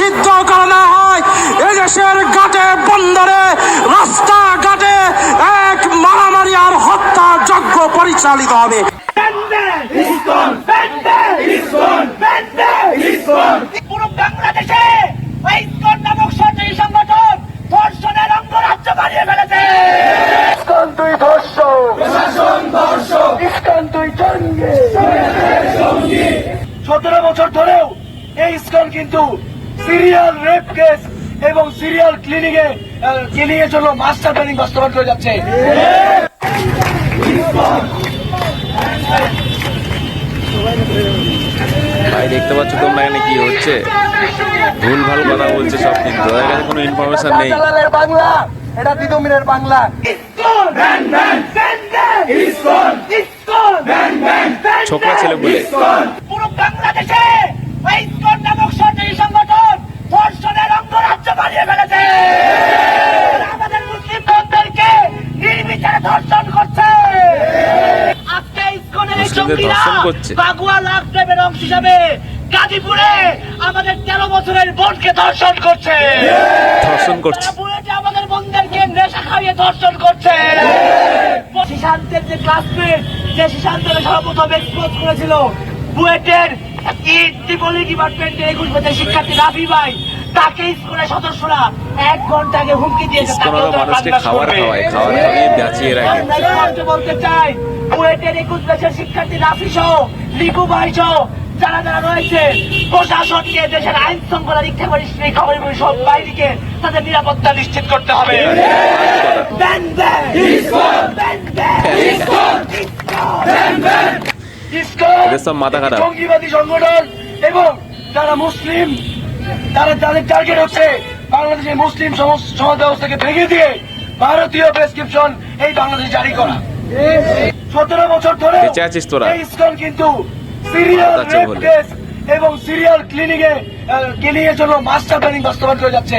নিষিদ্ধ করা হয় এদেশের ঘাটে বন্দরে রাস্তাঘাটে এক মারামারি আর হত্যা যজ্ঞ পরিচালিত হবে। পুরো বাংলাদেশে নামক সরকারি সংগঠন ধর্ষণের অঙ্গরাজ্য বানিয়ে ফেলেছে। তুই ধর্ষ প্রশাসন তুই সতেরো বছর ধরেও এই ইসকন কিন্তু সিরিয়াল রেপ কেস এবং সিরিয়াল ক্লিনিং এ ক্লিনিং এর জন্য মাস্টার প্ল্যানিং বাস্তবায়ন করে যাচ্ছে। ভাই দেখতে পাচ্ছ তোমরা এখানে কি হচ্ছে? ভুল ভালো কথা বলছে সব কিন্তু। ওদের কাছে কোনো ইনফরমেশন নেই। বাংলা এটা দিদুমিনের বাংলা। ছোকরা ছেলে বলে পুরো বাংলাদেশে এই ইসকন নামক সরকারি সংগঠন অঙ্গরাজ্য বানিয়ে ফেলেছে। আমাদের মুসলিম বোনদেরকে নির্বিচারে ধর্ষণ করছে। আজকে ইসকনের জঙ্গিরা বাগুয়া লাভ দেবের অংশ হিসাবে গাজীপুরে আমাদের তেরো বছরের বোনকে ধর্ষণ করছে। ধর্ষণ করছে। আমাদের বোনদেরকে নেশা খাইয়ে ধর্ষণ করছে। শিশান্তের যে ক্লাসমেট যে শিশান্তের সর্বপ্রথম এক্সপোজ করেছিল বুয়েটের একুশ বছর শিক্ষার্থী রাফি ভাই তাকে স্কুলের সদস্যরা এক ঘণ্টা আগে হুমকি দিয়েছে ইসকন তাকেও হলো তারা মানুষকে খাবার খাওয়ায় খাবার খাইয়ে বাঁচিয়ে রাখে। বলতে চাই বুয়েটের একুশ বছর শিক্ষার্থী রাফি সহ লিপু ভাই সহ যারা যারা রয়েছে প্রশাসনকে দেশের আইন শৃঙ্খলা রক্ষা করে সেই খবর সব বাইরিকে তাদের নিরাপত্তা নিশ্চিত করতে হবে। সংগঠন এবং যারা মুসলিম তারা তাদের টার্গেট হচ্ছে বাংলাদেশের মুসলিম সমাজ ব্যবস্থাকে ভেঙে দিয়ে ভারতীয় প্রেসক্রিপশন এই বাংলাদেশ জারি করা সতেরো বছর ধরে? এই ইসকন কিন্তু সিরিয়াল রেপ কেস এবং সিরিয়াল ক্লিনিং এ ক্লিনিং জন্য মাস্টার প্ল্যানিং বাস্তবায়ন করে যাচ্ছে।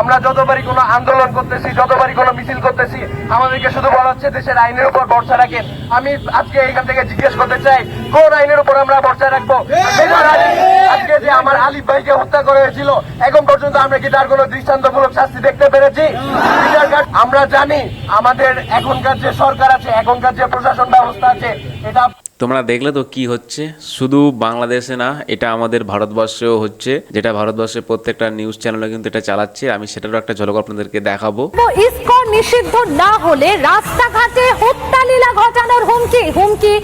আমরা যতবারই কোনো আন্দোলন করতেছি, যতবারই কোনো মিছিল করতেছি, আমাদেরকে শুধু বলা হচ্ছে দেশের আইনের উপর ভরসা রাখেন। আমি আজকে এখান থেকে জিজ্ঞেস করতে চাই, কোন আইনের উপর আমরা ভরসা রাখব? আজকে যে আমার আলিফ ভাইকে হত্যা করা হয়েছিল, এখন পর্যন্ত আমরা কি তার কোনো দৃষ্টান্তমূলক শাস্তি দেখতে পেরেছি? আমরা জানি, আমাদের এখনকার যে সরকার আছে, এখনকার যে প্রশাসন ব্যবস্থা আছে, এটা তোমরা দেখলে তো কি হচ্ছে? শুধু বাংলাদেশে না, এটা আমাদের ভারতবর্ষেও হচ্ছে। যেটা ভারতবর্ষের প্রত্যেকটা নিউজ চ্যানেলে কিন্তু এটা চালাচ্ছে। আমি সেটারও একটা ঝলক আপনাদেরকে দেখাবো। ইসকন নিষিদ্ধ না হলে রাস্তাঘাটে হত্যালীলা ঘটানোর হুমকি। হুমকি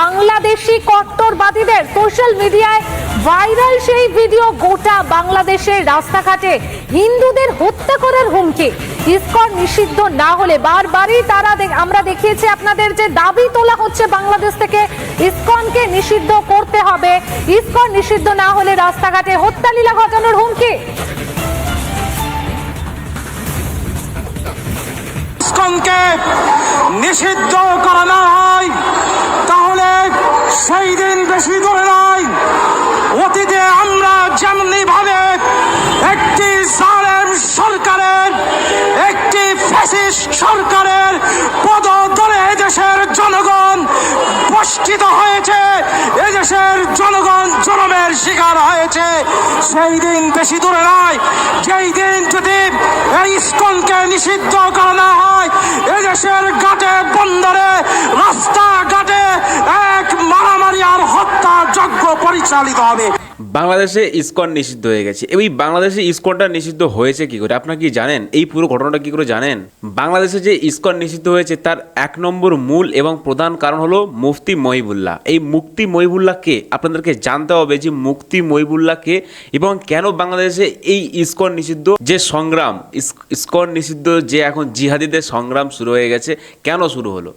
বাংলাদেশি কট্টরবাদীদের। সোশ্যাল মিডিয়ায় ভাইরাল সেই ভিডিও গোটা বাংলাদেশের রাস্তাঘাটে হিন্দুদের হত্যা করার হুমকি। ইসকন নিষিদ্ধ না হলে বারবারই তারা আমরা দেখিয়েছি আপনাদের যে দাবি তোলা হচ্ছে বাংলাদেশ থেকে। ইসকনকে নিষিদ্ধ করতে হবে। ইসকন নিষিদ্ধ না হলে রাস্তাঘাটে হত্যালীলা ঘটানোর হুমকি। ইসকনকে নিষিদ্ধ করা না হয়, তাহলে সেই দিন বেশি দূরে নয়। অতীতে আমরা যেমনি ভাবে একটি জালেম সরকারের, একটি ফ্যাসিস্ট সরকারের পদতলে দেশের জনগণ বঞ্চিত হয়েছে, এদেশের জনগণ জনমের শিকার হয়েছে। সেই দিন বেশি দূরে নয়, যেই দিন যদি এই ইস্কনকে নিষিদ্ধ করা না হয়, এদেশের ঘাটে, বন্দরে, রাস্তাঘাটে এক মারামারি আর হত্যা যজ্ঞ পরিচালিত হবে। বাংলাদেশে ইসকন নিষিদ্ধ হয়ে গেছে। এই বাংলাদেশে ইসকনটা নিষিদ্ধ হয়েছে কি করে? আপনারা কি জানেন? এই পুরো ঘটনাটা কি করে জানেন? বাংলাদেশে যে ইসকন নিষিদ্ধ হয়েছে, তার এক নম্বর মূল এবং প্রধান কারণ হলো মুফতি মহিবুল্লাহ। এই মুক্তি মহিবুল্লাহকে আপনাদেরকে জানতে হবে যে মুক্তি মহিবুল্লাহকে এবং কেন বাংলাদেশে এই ইসকন নিষিদ্ধ? যে সংগ্রাম, ইস- ইসকন নিষিদ্ধ যে এখন জিহাদিদের সংগ্রাম শুরু হয়ে গেছে, কেন শুরু হলো?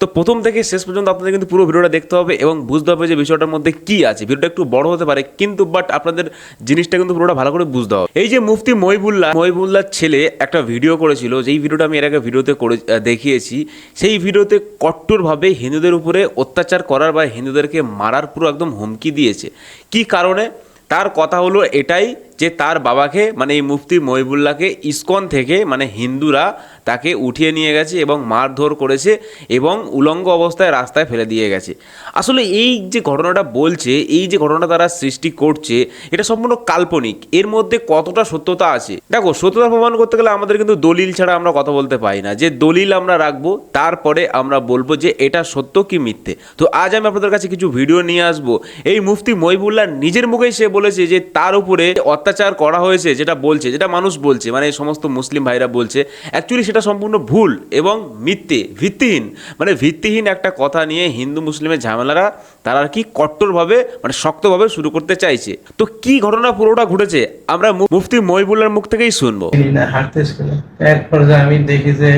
তো প্রথম থেকে শেষ পর্যন্ত আপনাদের কিন্তু পুরো ভিডিওটা দেখতে হবে এবং বুঝতে হবে যে বিষয়টার মধ্যে কি আছে। ভিডিওটা একটু বড় হতে পারে, কিন্তু বাট আপনাদের জিনিসটা কিন্তু পুরোটা ভালো করে বুঝতে হবে। এই যে মুফতি মহিবুল্লাহ, মহিবুল্লাহর ছেলে একটা ভিডিও করেছিল, যেই ভিডিওটা আমি এর আগে ভিডিওতে করে দেখিয়েছি, সেই ভিডিওতে কট্টরভাবে হিন্দুদের উপরে অত্যাচার করার বা হিন্দুদেরকে মারার পুরো একদম হুমকি দিয়েছে। কি কারণে? তার কথা হলো এটাই যে তার বাবাকে মানে এই মুফতি মহিবুল্লাহকে ইস্কন থেকে মানে হিন্দুরা তাকে উঠিয়ে নিয়ে গেছে এবং মারধর করেছে এবং উলঙ্গ অবস্থায় রাস্তায় ফেলে দিয়ে গেছে। আসলে এই যে ঘটনাটা বলছে, এই যে ঘটনা তারা সৃষ্টি করছে, এটা সম্পূর্ণ কাল্পনিক। এর মধ্যে কতটা সত্যতা আছে? দেখো, সত্যতা প্রমাণ করতে গেলে আমাদের কিন্তু দলিল ছাড়া আমরা কথা বলতে পারি না। যে দলিল আমরা রাখব, তারপরে আমরা বলব যে এটা সত্য কি মিথ্যে। তো আজ আমি আপনাদের কাছে কিছু ভিডিও নিয়ে আসব। এই মুফতি মহিবুল্লাহ নিজের মুখেই সে বলেছে যে তার উপরে অত্যাচার করা হয়েছে, যেটা বলছে, যেটা মানুষ বলছে মানে এই সমস্ত মুসলিম ভাইরা বলছে অ্যাকচুয়ালি সেটা সম্পূর্ণ ভুল এবং মিথ্যে, ভিত্তিহীন। মানে ভিত্তিহীন একটা কথা নিয়ে হিন্দু মুসলিমের ঝামেলারা তারা কি কট্টরভাবে মানে শক্তভাবে শুরু করতে চাইছে। তো কি ঘটনা পুরোটা ঘটেছে, আমরা মুফতি মহিবুল্লার মুখ থেকেই শুনব। না, হাঁটতেছিল। এরপর যে আমি দেখি যে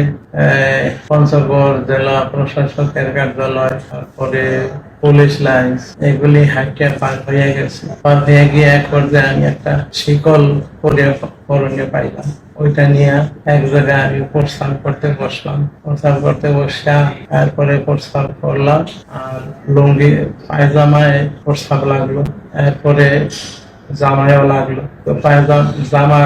পঞ্চগড় জেলা প্রশাসকের কার্যালয়, তারপরে পুলিশ লাইন এগুলি হাইটে পার হয়ে গেছে। পার হয়ে গিয়ে এক পর্যায়ে আমি একটা শিকল করণীয় পাইলাম। ওইটা নিয়ে এক জায়গায় আমি প্রস্থান করতে বসলাম। প্রস্থান করতে বসে তারপরে প্রস্থান করলাম আর লুঙ্গি, পায়জামায় প্রস্তাব লাগল। এরপরে জামায়ও লাগল। তো পায়জামা, জামা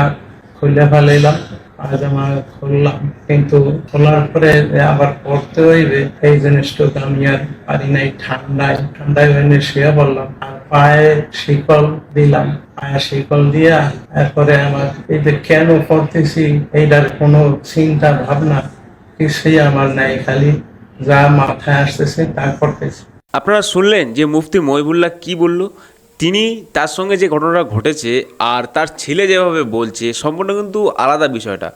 খুলে ফেলাইলাম। পায়জামা খুললাম কিন্তু খোলার পরে আবার পড়তে হইবে, এই জিনিসটুকু আমি আর পারি নাই, ঠান্ডায়। ঠান্ডায় হইলে শুয়ে পড়লাম। আর পায়ে শিকল দিলাম। পায়ে শিকল দিয়া এরপরে আমার এই যে কেন পড়তেছি, এইটার কোনো চিন্তা ভাবনা কিছুই আমার নাই, খালি যা মাথায় আসতেছে তা করতেছি আপনারা শুনলেন যে মুফতি মহিবুল্লাহ কি বলল? তিনি তার সঙ্গে যে ঘটনাটা ঘটেছে আর তার ছেলে যেভাবে বলছে, সম্পূর্ণ কিন্তু আলাদা বিষয়টা।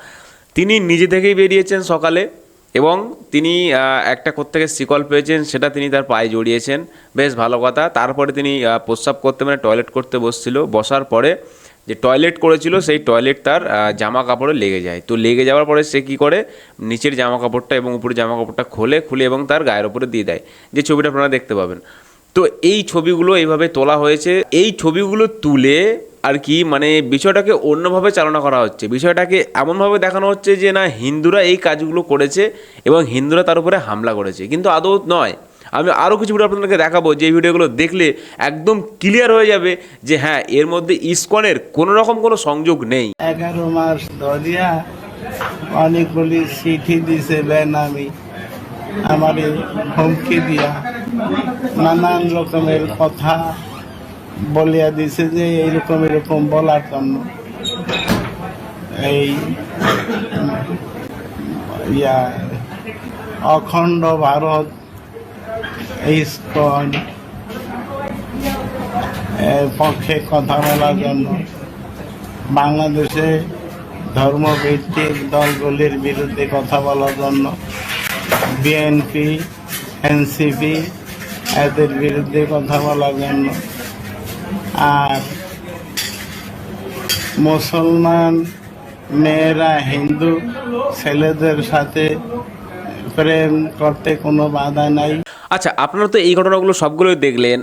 তিনি নিজে থেকেই বেরিয়েছেন সকালে এবং তিনি একটা কোত্থেকে শিকল পেয়েছেন, সেটা তিনি তার পায়ে জড়িয়েছেন। বেশ ভালো কথা। তারপরে তিনি প্রস্রাব করতে মানে টয়লেট করতে বসছিল। বসার পরে যে টয়লেট করেছিল, সেই টয়লেট তার জামা কাপড়ে লেগে যায়। তো লেগে যাওয়ার পরে সে কী করে? নিচের জামা কাপড়টা এবং উপরে জামা কাপড়টা খোলে, খুলে এবং তার গায়ের উপরে দিয়ে দেয়। যে ছবিটা আপনারা দেখতে পাবেন। তো এই ছবিগুলো এইভাবে তোলা হয়েছে। এই ছবিগুলো তুলে আর কি মানে বিষয়টাকে অন্যভাবে চালনা করা হচ্ছে। বিষয়টাকে এমনভাবে দেখানো হচ্ছে যে না, হিন্দুরা এই কাজগুলো করেছে এবং হিন্দুরা তার উপরে হামলা করেছে। কিন্তু আদৌ নয়। আমি আরও কিছু ভিডিও আপনাদেরকে দেখাবো। যে ভিডিওগুলো দেখলে একদম ক্লিয়ার হয়ে যাবে যে হ্যাঁ এর মধ্যে ইসকনের কোনো রকম কোনো সংযোগ নেই। এগারো মাস ধরিয়া অনেকগুলি চিঠি দিছে, বেনামি, আমার হুমকি দিয়া নানান রকমের কথা বলিয়া দিছে যে এইরকম এরকম বলার জন্য। এই ইয়া, অখণ্ড ভারত, ইস্কন পক্ষে কথা বলার জন্য। বাংলাদেশে ধর্মভিত্তিক দলগুলির বিরুদ্ধে কথা বলার জন্য। বিএনপি, এনসিপি এদের বিরুদ্ধে কথা বলার জন্য। আর মুসলমান মেয়েরা হিন্দু ছেলেদের সাথে প্রেম করতে কোনো বাধা নাই। আচ্ছা আপনারা তো এই ঘটনাগুলো সবগুলোই দেখলেন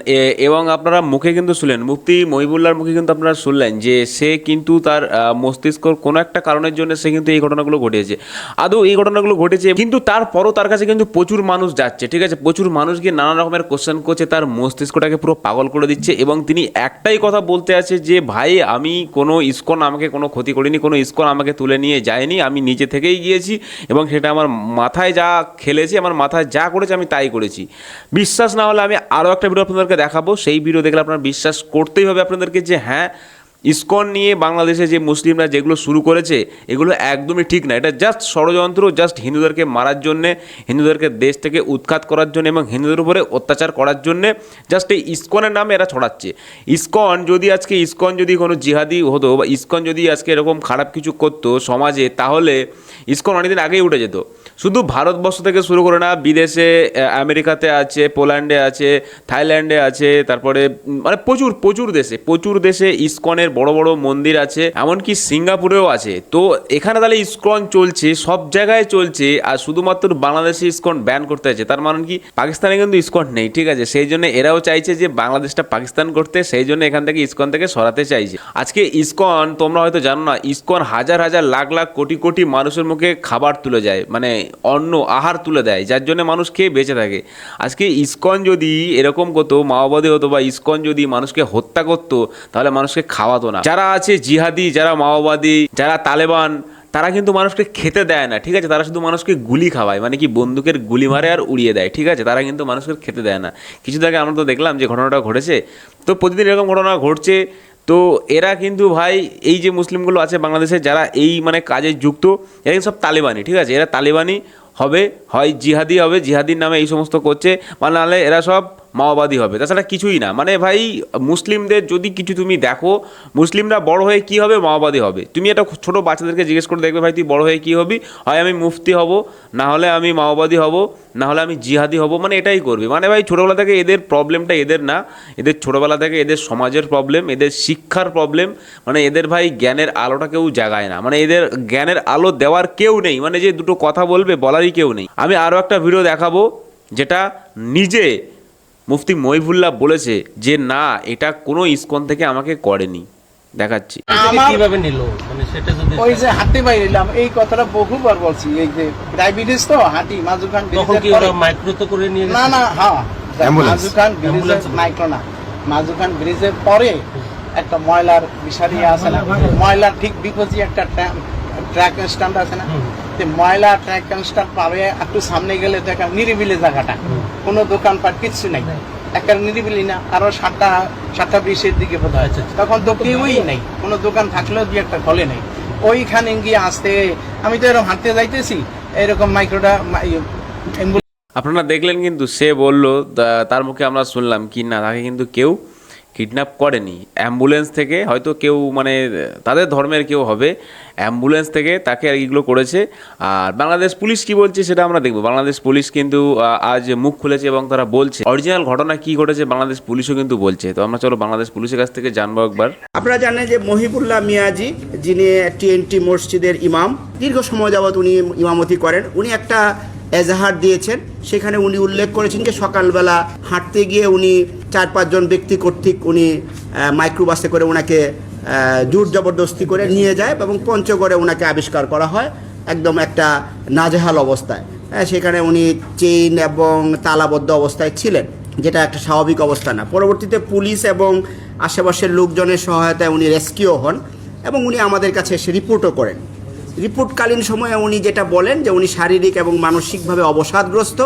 এবং আপনারা মুখে কিন্তু শুনলেন, মুফতি মহিবুল্লার মুখে কিন্তু আপনারা শুনলেন যে সে কিন্তু তার মস্তিষ্কর কোনো একটা কারণের জন্য সে কিন্তু এই ঘটনাগুলো ঘটেছে আদৌ এই ঘটনাগুলো ঘটেছে, কিন্তু তারপরও তার কাছে কিন্তু প্রচুর মানুষ যাচ্ছে, ঠিক আছে? প্রচুর মানুষ গিয়ে নানা রকমের কোশ্চেন করছে, তার মস্তিষ্কটাকে পুরো পাগল করে দিচ্ছে, এবং তিনি একটাই কথা বলতে আছে যে, ভাই, আমি কোনো ইস্কন আমাকে কোনো ক্ষতি করিনি, কোনো ইস্কন আমাকে তুলে নিয়ে যায়নি, আমি নিজে থেকেই গিয়েছি, এবং সেটা আমার মাথায় যা খেলেছে, আমার মাথায় যা করেছে, আমি তাই করেছি। বিশ্বাস না হলে আমি আরও একটা ভিডিও আপনাদেরকে দেখাবো। সেই ভিডিও দেখলে আপনারা বিশ্বাস করতেই হবে আপনাদেরকে যে হ্যাঁ ইস্কন নিয়ে বাংলাদেশে যে মুসলিমরা যেগুলো শুরু করেছে, এগুলো একদমই ঠিক না। এটা জাস্ট ষড়যন্ত্র জাস্ট হিন্দুদেরকে মারার জন্যে, হিন্দুদেরকে দেশ থেকে উৎখাত করার জন্য এবং হিন্দুদের উপরে অত্যাচার করার জন্যে জাস্ট এই ইস্কনের নামে এরা ছড়াচ্ছে। ইস্কন যদি আজকে, ইস্কন যদি কোনো জিহাদি হতো বা ইস্কন যদি আজকে এরকম খারাপ কিছু করতো সমাজে, তাহলে ইসকন অনেকদিন আগেই উঠে যেত। শুধু ভারতবর্ষ থেকে শুরু করে না, বিদেশে আমেরিকাতে আছে, পোল্যান্ডে আছে, থাইল্যান্ডে আছে, তারপরে মানে প্রচুর প্রচুর দেশে প্রচুর দেশে ইসকনের বড় বড় মন্দির আছে, এমনকি সিঙ্গাপুরেও আছে। তো এখানে তাহলে ইসকন চলছে, সব জায়গায় চলছে, আর শুধুমাত্র বাংলাদেশে ইসকন ব্যান করতে আছে তার মানে কি? পাকিস্তানে কিন্তু ইসকন নেই, ঠিক আছে? সেই জন্য এরাও চাইছে যে বাংলাদেশটা পাকিস্তান করতে, সেই জন্য এখান থেকে ইসকন থেকে সরাতে চাইছে। আজকে ইসকন, তোমরা হয়তো জানো না, ইসকন হাজার হাজার, লাখ লাখ, কোটি কোটি মানুষের মুখে খাবার তুলে যায়। মানে অন্ন আহার তুলে দেয়, যার জন্য মানুষ খেয়ে বেঁচে থাকে। আজকে ইস্কন যদি এরকম করতো, মাওবাদী হতো বা ইস্কন যদি মানুষকে হত্যা করতো, তাহলে মানুষকে খাওয়াতো না। যারা আছে জিহাদি, যারা মাওবাদী, যারা তালেবান, তারা কিন্তু মানুষকে খেতে দেয় না, ঠিক আছে? তারা শুধু মানুষকে গুলি খাওয়ায় মানে কি বন্দুকের গুলি মারে আর উড়িয়ে দেয়, ঠিক আছে? তারা কিন্তু মানুষকে খেতে দেয় না। কিছুদিন আগে আমরা তো দেখলাম যে ঘটনাটা ঘটেছে। তো প্রতিদিন এরকম ঘটনা ঘটছে তো এরা কিন্তু ভাই, এই যে মুসলিমগুলো আছে বাংলাদেশে, যারা এই মানে কাজে যুক্ত, এরা সব তালেবানি, ঠিক আছে? এরা তালেবানি হবে, হয় জিহাদি হবে, জিহাদির নামে এই সমস্ত করছে মানে নাহলে এরা সব মাওবাদী হবে। তাছাড়া কিছুই না। মানে ভাই, মুসলিমদের যদি কিছু তুমি দেখো, মুসলিমরা বড় হয়ে কি হবে? মাওবাদী হবে। তুমি একটা ছোট বাচ্চাদেরকে জিজ্ঞেস করে দেখবে, ভাই, তুই বড় হয়ে কি হবি? হয় আমি মুফতি হব, না হলে আমি মাওবাদী হব, না হলে আমি জিহাদি হব। মানে এটাই করবি। মানে ভাই, ছোটোবেলা থেকে এদের প্রবলেমটা এদের না। এদের ছোটোবেলা থেকে এদের সমাজের প্রবলেম এদের শিক্ষার প্রবলেম মানে এদের ভাই, জ্ঞানের আলোটা কেউ জাগায় না। মানে এদের জ্ঞানের আলো দেওয়ার কেউ নেই। মানে যে দুটো কথা বলবে, বলারই কেউ নেই। আমি আরও একটা ভিডিও দেখাবো, যেটা নিজে মুফতি মহিবুল্লাহ বলেছে যে না এটা কোনো ইস্কন থেকে আমাকে করেনি। দেখাচ্ছি। কীভাবে নিল? মানে সেটা যদি ওই যে বাইরেলাম এই কথাটা বহুবার বলছি। এই যে ডায়াবেটিস তো হাঁটি মাজু খান তখন কি ওরা মাইক্রোতে করে নিয়ে না না হ্যাঁ। মাজু খান ব্রিজের মাইক্রো না। মাজু খান ব্রিজের পরে একটা ময়লার বিষারি আছে না? ময়লার ঠিক বিপরীতে একটা ট্র্যাক স্ট্যান্ড আছে না? ময়লা ট্র্যাক স্ট্যান্ড পাবে একটু সামনে গেলে তো একটা নিরিবিলি জায়গাটা। কোনো দোকানপাট কিচ্ছু নেই। একটা নিরিবিলি না আরও সাতটা সাতটা বিশের দিকে বোধ হয়। আচ্ছা, আচ্ছা। তখন তো কেউই নেই। কোনো দোকান থাকলেও দুই একটা ফলে নেই। ওইখানে গিয়ে আসতে আমি তো এরকম হাঁটতে যাইতেছি। এরকম মাইক্রোটা আপনারা দেখলেন কিন্তু সে বলল তার মুখে আমরা শুনলাম কি না তাকে কিন্তু কেউ কিডন্যাপ করেনি অ্যাম্বুলেন্স থেকে হয়তো কেউ মানে তাদের ধর্মের কেউ হবে অ্যাম্বুলেন্স থেকে তাকে আর এগুলো করেছে। আর বাংলাদেশ পুলিশ কি বলছে সেটা আমরা দেখব। বাংলাদেশ পুলিশ কিন্তু আজ মুখ খুলেছে এবং তারা বলছে। অরিজিনাল ঘটনা কি ঘটেছে বাংলাদেশ পুলিশও কিন্তু বলছে। তো আমরা চলো বাংলাদেশ পুলিশের কাছ থেকে জানব একবার। আপনারা জানেন যে মহিবুল্লাহ মিয়াজি, যিনি টিএনটি মসজিদের ইমাম, দীর্ঘ সময় যাবৎ উনি ইমামতি করেন। উনি একটা এজাহার দিয়েছেন। সেখানে উনি উল্লেখ করেছেন যে সকালবেলা হাঁটতে গিয়ে উনি চার পাঁচজন ব্যক্তি কর্তৃক উনি মাইক্রোবাসে করে ওনাকে জোর জবরদস্তি করে নিয়ে যায় এবং পঞ্চগড়ে ওনাকে আবিষ্কার করা হয় একদম একটা নাজেহাল অবস্থায়। হ্যাঁ, সেখানে উনি চেইন এবং তালাবদ্ধ অবস্থায় ছিলেন যেটা একটা স্বাভাবিক অবস্থা না। পরবর্তীতে পুলিশ এবং আশেপাশের লোকজনের সহায়তায় উনি রেস্কিউ হন এবং উনি আমাদের কাছে এসে রিপোর্টও করেন। রিপোর্টকালীন সময়ে উনি যেটা বলেন যে উনি শারীরিক এবং মানসিকভাবে অবসাদগ্রস্ত,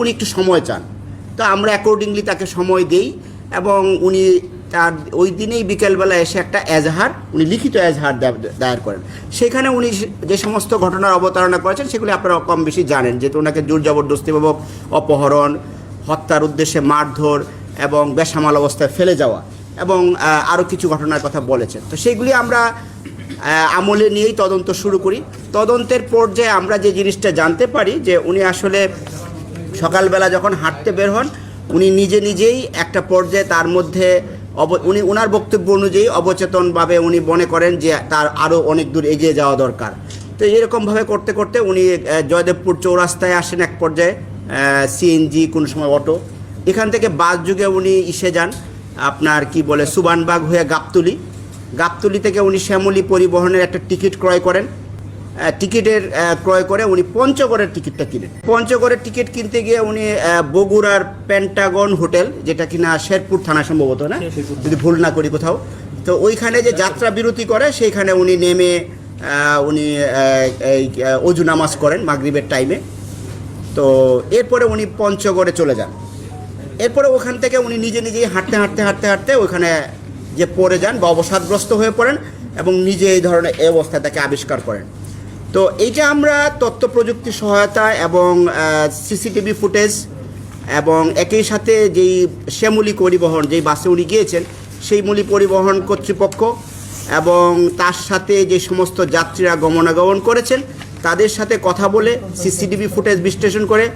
উনি একটু সময় চান। তো আমরা অ্যাকর্ডিংলি তাকে সময় দেই এবং উনি তার ওই দিনেই বিকেলবেলা এসে একটা এজাহার, উনি লিখিত এজাহার দায়ের করেন। সেখানে উনি যে সমস্ত ঘটনার অবতারণা করেছেন সেগুলি আপনারা কম বেশি জানেন, যেহেতু ওনাকে জোর জবরদস্তিপূর্বক অপহরণ, হত্যার উদ্দেশ্যে মারধর এবং বেসামাল অবস্থায় ফেলে যাওয়া এবং আরও কিছু ঘটনার কথা বলেছেন। তো সেগুলি আমরা আমলে নিয়েই তদন্ত শুরু করি। তদন্তের পর্যায়ে আমরা যে জিনিসটা জানতে পারি যে উনি আসলে সকালবেলা যখন হাঁটতে বের হন, উনি নিজে নিজেই একটা পর্যায়ে তার মধ্যে অব, উনি ওনার বক্তব্য অনুযায়ী অবচেতনভাবে উনি মনে করেন যে তার আরও অনেক দূর এগিয়ে যাওয়া দরকার। তো এরকমভাবে করতে করতে উনি জয়দেবপুর চৌরাস্তায় আসেন এক পর্যায়ে সিএনজি কোন সময় অটো। এখান থেকে বাস যুগে উনি ইসে যান, আপনার কি বলে, সুবানবাগ হয়ে গাবতলি। গাবতলি থেকে উনি শ্যামলী পরিবহনের একটা টিকিট ক্রয় করেন। টিকিটের ক্রয় করে উনি পঞ্চগড়ের টিকিটটা কিনেন। পঞ্চগড়ের টিকিট কিনতে গিয়ে উনি বগুড়ার প্যান্টাগন হোটেল যেটা কিনা শেরপুর থানা সম্ভবত না? যদি ভুল না করি কোথাও। তো ওইখানে যে যাত্রা বিরতি করে সেইখানে উনি নেমে উনি এই অজু নামাজ করেন মাগরিবের টাইমে তো এরপরে উনি পঞ্চগড়ে চলে যান। এরপরে ওখান থেকে উনি নিজে নিজেই হাঁটতে হাঁটতে হাঁটতে হাঁটতে ওখানে যে পড়ে যান বা অবসাদগ্রস্ত হয়ে পড়েন এবং নিজে এই ধরনের এই অবস্থায় তাকে আবিষ্কার করেন। তো এইটা আমরা তথ্য প্রযুক্তি সহায়তা এবং সিসিটিভি ফুটেজ এবং একই সাথে যেই শ্যামলী পরিবহন, যেই বাসে উনি গিয়েছেন, সেই মূলী পরিবহন কর্তৃপক্ষ এবং তার সাথে যে সমস্ত যাত্রীরা গমনাগমন করেছেন, তাদের সাথে কথা বলে সিসিটিভি ফুটেজ বিশ্লেষণ করে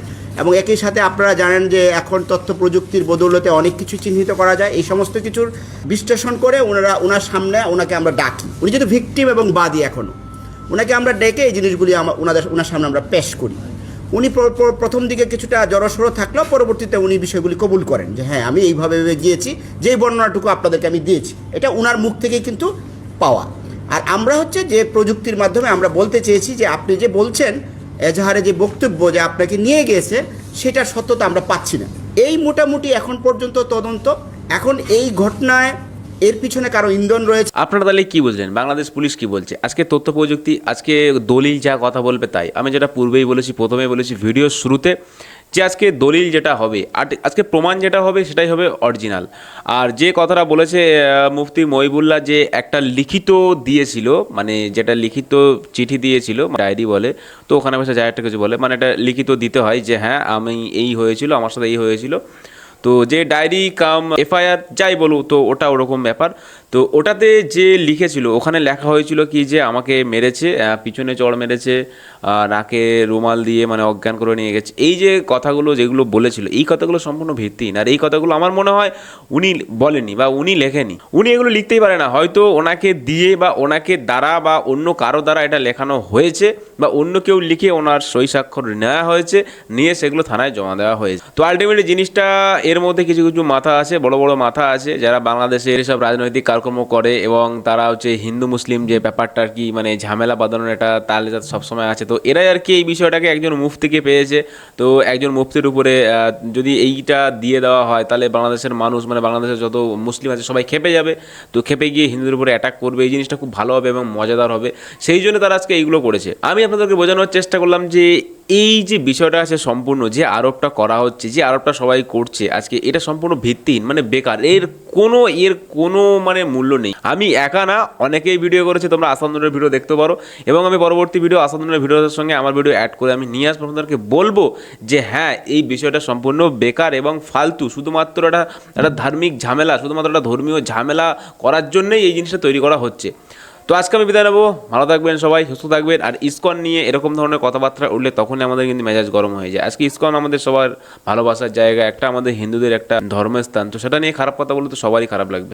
এবং একই সাথে আপনারা জানেন যে এখন তথ্য প্রযুক্তির বদৌলতে অনেক কিছু চিহ্নিত করা যায়। এই সমস্ত কিছুর বিশ্লেষণ করে ওনারা, ওনার সামনে ওনাকে আমরা ডাকি। উনি যেহেতু ভিকটিম এবং বাদী এখনও ওনাকে আমরা ডেকে এই জিনিসগুলি আমা- ওনাদের, ওনার সামনে আমরা পেশ করি। উনি প্র- প্র- প্রথম দিকে কিছুটা জড়সড় থাকলেও পরবর্তীতে উনি বিষয়গুলি কবুল করেন যে হ্যাঁ আমি এইভাবে ভেবে গিয়েছি, যেই বর্ণনাটুকু আপনাদেরকে আমি দিয়েছি, এটা ওনার মুখ থেকেই কিন্তু পাওয়া। আর আমরা হচ্ছে যে প্রযুক্তির মাধ্যমে আমরা বলতে চেয়েছি যে আপনি যে বলছেন এজাহারে যে বক্তব্য যে আপনাকে নিয়ে গিয়েছে সেটা সত্যতা আমরা পাচ্ছি না। এই মোটামুটি এখন পর্যন্ত তদন্ত। এখন এই ঘটনায় এর পিছনে কারও ইন্ধন রয়েছে? আপনারা তাহলে কি বলছেন? বাংলাদেশ পুলিশ কি বলছে? আজকে তথ্য প্রযুক্তি, আজকে দলিল যা কথা বলবে তাই। আমি যেটা পূর্বেই বলেছি, প্রথমেই বলেছি ভিডিওর শুরুতে, যে আজকে দলিল যেটা হবে, আর আজকে প্রমাণ যেটা হবে, সেটাই হবে অরিজিনাল। আর যে কথাটা বলেছে মুফতি মহিবুল্লাহ যে একটা লিখিত দিয়েছিল মানে যেটা লিখিত চিঠি দিয়েছিল ডায়েরি বলে, তো ওখানে বসে যা একটা কিছু বলে মানে এটা লিখিত দিতে হয় যে হ্যাঁ আমি এই হয়েছিল, আমার সাথে এই হয়েছিল। তো যে ডায়েরি কাম এফআইআর যাই বলো তো ওটা ওরকম ব্যাপার। তো ওটাতে যে লিখেছিল, ওখানে লেখা হয়েছিল কি যে আমাকে মেরেছে পিছনে চড় মেরেছে নাকে রুমাল দিয়ে মানে অজ্ঞান করে নিয়ে গেছে। এই যে কথাগুলো যেগুলো বলেছিল, এই কথাগুলো সম্পূর্ণ ভিত্তিহীন। আর এই কথাগুলো আমার মনে হয় উনি বলেনি বা উনি লেখেনি উনি এগুলো লিখতেই পারে না। হয়তো ওনাকে দিয়ে বা ওনাকে দ্বারা বা অন্য কারও দ্বারা এটা লেখানো হয়েছে বা অন্য কেউ লিখে ওনার সই স্বাক্ষর নেওয়া হয়েছে, নিয়ে সেগুলো থানায় জমা দেওয়া হয়েছে। তো আলটিমেটলি জিনিসটা এর মধ্যে কিছু কিছু মাথা আছে, বড় বড় মাথা আছে, যারা বাংলাদেশে এসব রাজনৈতিক কার্যক্রম করে এবং তারা হচ্ছে হিন্দু, মুসলিম যে ব্যাপারটা আর কি মানে ঝামেলা বাঁধানোর একটা তালে যাতে সবসময় আছে। তো এরাই আর কি এই বিষয়টাকে একজন মুফতিকে পেয়েছে। তো একজন মুফতির উপরে যদি এইটা দিয়ে দেওয়া হয়, তাহলে বাংলাদেশের মানুষ মানে বাংলাদেশের যত মুসলিম আছে, সবাই খেপে যাবে। তো খেপে গিয়ে হিন্দুদের উপরে অ্যাটাক করবে। এই জিনিসটা খুব ভালো হবে এবং মজাদার হবে। সেই জন্য তারা আজকে এইগুলো করেছে। আমি আপনাদেরকে বোঝানোর চেষ্টা করলাম যে এই যে বিষয়টা আছে সম্পূর্ণ, যে আরোপটা করা হচ্ছে, যে আরোপটা সবাই করছে, আজকে এটা সম্পূর্ণ ভিত্তিহীন মানে বেকার, এর কোনো এর কোনো মানে মূল্য নেই। আমি একা না, অনেকেই ভিডিও করেছে, তোমরা আসান্দনের ভিডিও দেখতে পারো, এবং আমি পরবর্তী ভিডিও আসান্দনের ভিডিওর সঙ্গে আমার ভিডিও অ্যাড করে আমি নিয়ে আসব বলব যে হ্যাঁ এই বিষয়টা সম্পূর্ণ বেকার এবং ফালতু, শুধুমাত্র একটা একটা ধার্মিক ঝামেলা, শুধুমাত্র একটা ধর্মীয় ঝামেলা করার জন্যই এই জিনিসটা তৈরি করা হচ্ছে। তো আজকে আমি বিদায় নেব। ভালো থাকবেন সবাই, সুস্থ থাকবেন। আর ইসকন নিয়ে এরকম ধরনের কথাবার্তা উঠলে তখনই আমাদের কিন্তু মেজাজ গরম হয়ে যায়। আজকে ইসকন আমাদের সবার ভালোবাসার জায়গা, একটা আমাদের হিন্দুদের একটা ধর্মস্থান। তো সেটা নিয়ে খারাপ কথা বললে তো সবারই খারাপ লাগবে।